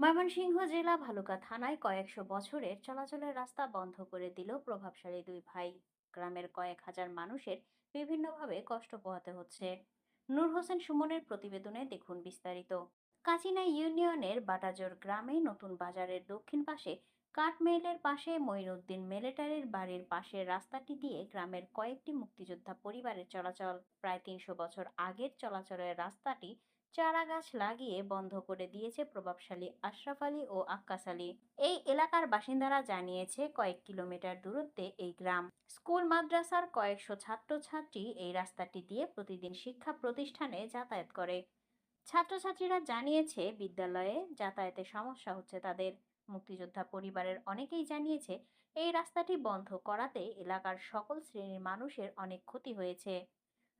ময়মনসিংহ জেলা ভালুকা থানায় কয়েকশো বছরের চলাচলের রাস্তা বন্ধ করে দিল প্রভাবশালী দুই ভাই। গ্রামের কয়েক হাজার মানুষের বিভিন্নভাবে কষ্ট পোহাতে হচ্ছে। নূর হোসেন সুমনের প্রতিবেদনে দেখুন বিস্তারিত। কাচিনা ইউনিয়নের বাটাজোর গ্রামে নতুন বাজারের দক্ষিণ পাশে কাঠমেলের পাশে মঈনুদ্দিন মিলিটারির বাড়ির পাশের রাস্তাটি দিয়ে গ্রামের কয়েকটি মুক্তিযোদ্ধা পরিবারের চলাচল। প্রায় তিনশো বছর আগের চলাচলের রাস্তাটি চারা গাছ লাগিয়ে বন্ধ করে দিয়েছে প্রভাবশালী আশরাফ আলী ও আক্কাস আলী। এই এলাকার বাসিন্দারা জানিয়েছে, কয়েক কিলোমিটার দূরত্বে এই গ্রাম। স্কুল, মাদ্রাসার কয়েকশো ছাত্রছাত্রী এই রাস্তাটি দিয়ে প্রতিদিন শিক্ষা প্রতিষ্ঠানে যাতায়াত করে। ছাত্রছাত্রীরা জানিয়েছে, বিদ্যালয়ে যাতায়াতে সমস্যা হচ্ছে তাদের। মুক্তিযোদ্ধা পরিবারের অনেকেই জানিয়েছে, এই রাস্তাটি বন্ধ করাতে এলাকার সকল শ্রেণির মানুষের অনেক ক্ষতি হয়েছে।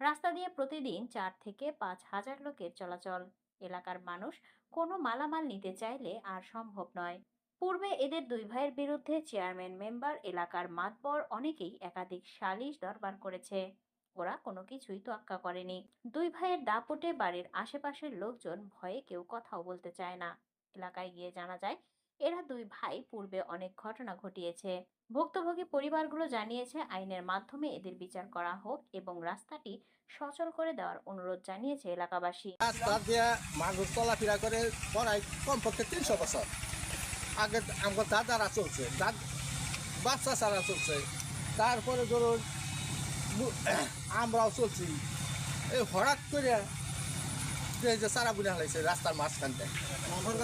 রাস্তা দিয়ে প্রতিদিন চার থেকে পাঁচ হাজার লোকের চলাচল। এলাকার মানুষ কোনো মালামাল নিতে চাইলে আর সম্ভব নয়। পূর্বে এদের দুই ভাইয়ের বিরুদ্ধে চেয়ারম্যান, মেম্বার, এলাকার মাতবর অনেকেই একাধিক সালিশ দরবার করেছে। ওরা কোনো কিছুই তোয়াক্কা করেনি। দুই ভাইয়ের দাপটে বাড়ির আশেপাশের লোকজন ভয়ে কেউ কথাও বলতে চায় না। এলাকায় গিয়ে জানা যায় এরা দুই ভাই পূর্বে অনেক ঘটনা ঘটিয়েছে। ভুক্তভোগী পরিবারগুলো জানিয়েছে আইনের মাধ্যমে এদের বিচার করা হোক এবং রাস্তাটি সচল করে দেওয়ার অনুরোধ জানিয়েছে এলাকাবাসী। রাস্তা দিয়ে মানুষ চলাফেরা করে পড়ায় কমপক্ষে তিনশো বছর। আগে আমার দাদারা চলছে বাচ্চা ছাড়া চলছে। তারপরে ধরুন আমরাও চলছি। এই হঠাৎ করে যে সারা বুনে হালাইছে রাস্তার মাঝখানটা এখন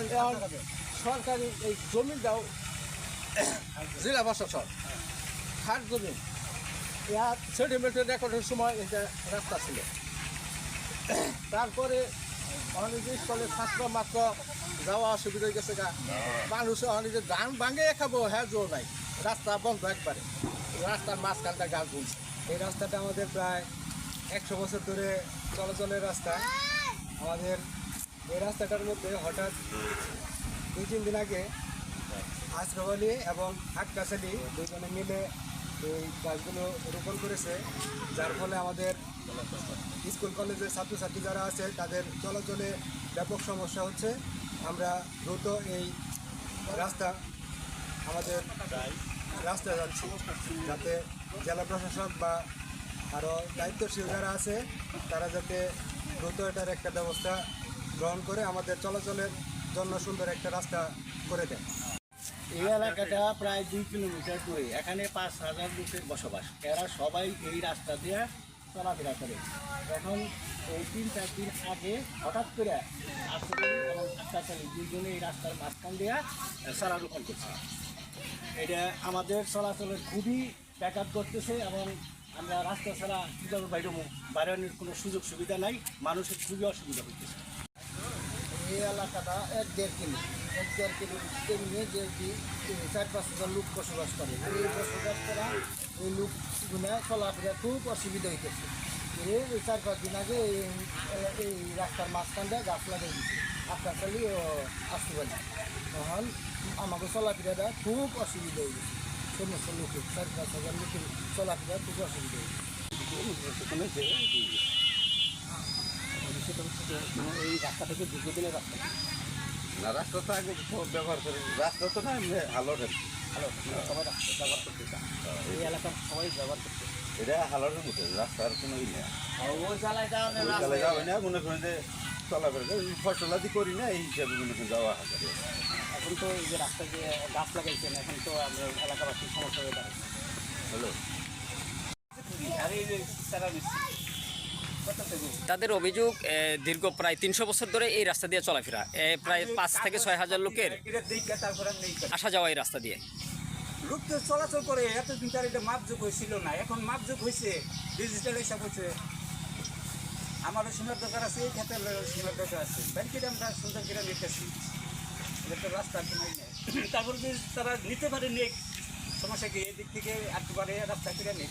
সরকারি এই জমিটাও জেলা প্রশাসন খাট জমি। ইয়া সেডিমেন্টের রেকর্ডের সময় এটা রাস্তা ছিল। তারপরে অনেক স্কুলে ছাত্র মাত্র যাওয়া অসুবিধা হয়ে গেছে গা। মানুষ অনেক ধান ভাঙে খাব হ্যাঁ জোর নাই। রাস্তা বন্ধ একবারে। রাস্তার মাঝখানটা গাছ বুনছে এই রাস্তাটা আমাদের প্রায় একশো বছর ধরে চলাচলের রাস্তা। আমাদের এই রাস্তাটার মধ্যে হঠাৎ দুই তিন দিন আগে আশরফ আলী এবং আক্কাস আলী দুজনে মিলে এই গাছগুলো রোপণ করেছে, যার ফলে আমাদের স্কুল কলেজের ছাত্রছাত্রী যারা আছে, তাদের চলাচলে ব্যাপক সমস্যা হচ্ছে। আমরা দ্রুত এই রাস্তা আমাদের রাস্তায় যাচ্ছি, যাতে জেলা প্রশাসক বা আরও দায়িত্বশীল যারা আছে, তারা যাতে দ্রুত এটার একটা ব্যবস্থা গ্রহণ করে। আমাদের চলাচলের জন্য সুন্দর একটা রাস্তা করে দেয়। এই এলাকাটা প্রায় দুই কিলোমিটার দূরে। এখানে পাঁচ হাজার লোকের বসবাস। এরা সবাই এই রাস্তা দিয়ে চলাফেরা করে। এখন এই তিন চার দিন আগে হঠাৎ করে আসলে এবং দুইজনে এই রাস্তার মাঝখান দিয়ে সারা রোপণ করছে। এটা আমাদের চলাচলের খুবই ব্যাঘাত করতেছে এবং আমরা রাস্তা ছাড়া কীভাবে বাইরে বাইরের কোনো সুযোগ সুবিধা নাই। মানুষের খুবই অসুবিধা হইতেছে। এই এলাকাটা এক দেড় কিলো এক দেড় কিলো নিয়ে যে চার পাঁচ হাজার লোক বসবাস করে। এই বসবাস করা এই লোকগুলো চলাফেরা খুব অসুবিধা হইতেছে। এই চার পাঁচ দিন আগে এই রাস্তার মাঝখান দিয়ে গাছ লাগাই দিচ্ছে আপনার খালি আসতে পারি তখন আমাকে চলাফেরাটা খুব অসুবিধা হয়ে গেছে সমস্ত লোকের, চার পাঁচ হাজার লোকের চলাফেরা খুব অসুবিধা হয়ে এই রাস্তা থেকে দুটো রাস্তা। না রাস্তা তো আগে ব্যবহার করি রাস্তা তো না হালোরের ভালো সবাই রাস্তা ব্যবহার করতে চান এই এলাকার সবাই ব্যবহার করতে এটা হালারের মতো রাস্তার কোনো ই নেই। যাবে না মনে করেন যে চলাফেরা করি, ফসলাদি করি না এই হিসাবে মনে করেন যাওয়া হাজার এখন তো এই যে রাস্তায় যে গাছ লাগাইছেন এখন তো আমরা এলাকাবাসীর সমস্যা হয়ে দাঁড়াচ্ছে। হ্যালো। আর সারা দিচ্ছি তাদের অভিযোগ দীর্ঘ প্রায় তিনশো বছর ধরে এই রাস্তা দিয়ে চলাফেরা। প্রায় পাঁচ থেকে ছয় হাজার লোকের আসা যাওয়া এই রাস্তা দিয়ে। লোক তো চলাচল করে এতদিন তার এটা মাপযোগ হয়েছিল না। এখন মাপযোগ হয়েছে ডিজিটাল হিসাব হচ্ছে আমারও সীমার দরকার আছে, এই ক্ষেত্রে সীমার দরকার আছে। ব্যাংকের আমরা সুন্দর করে নিতেছি। এটা তো রাস্তা নাই নেই। তারপর যদি তারা নিতে পারে নেই সমস্যা কি? এদিক থেকে আটতে রাস্তা করে নেই।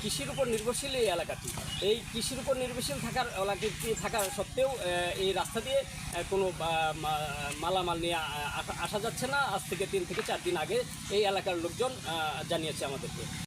কৃষির উপর নির্ভরশীল এই এলাকাটি। এই কৃষির উপর নির্ভরশীল থাকার এলাকাটি থাকার সত্ত্বেও এই রাস্তা দিয়ে কোনো মালামাল নিয়ে আসা যাচ্ছে না। আজ থেকে তিন থেকে চার দিন আগে এই এলাকার লোকজন জানিয়েছে আমাদেরকে।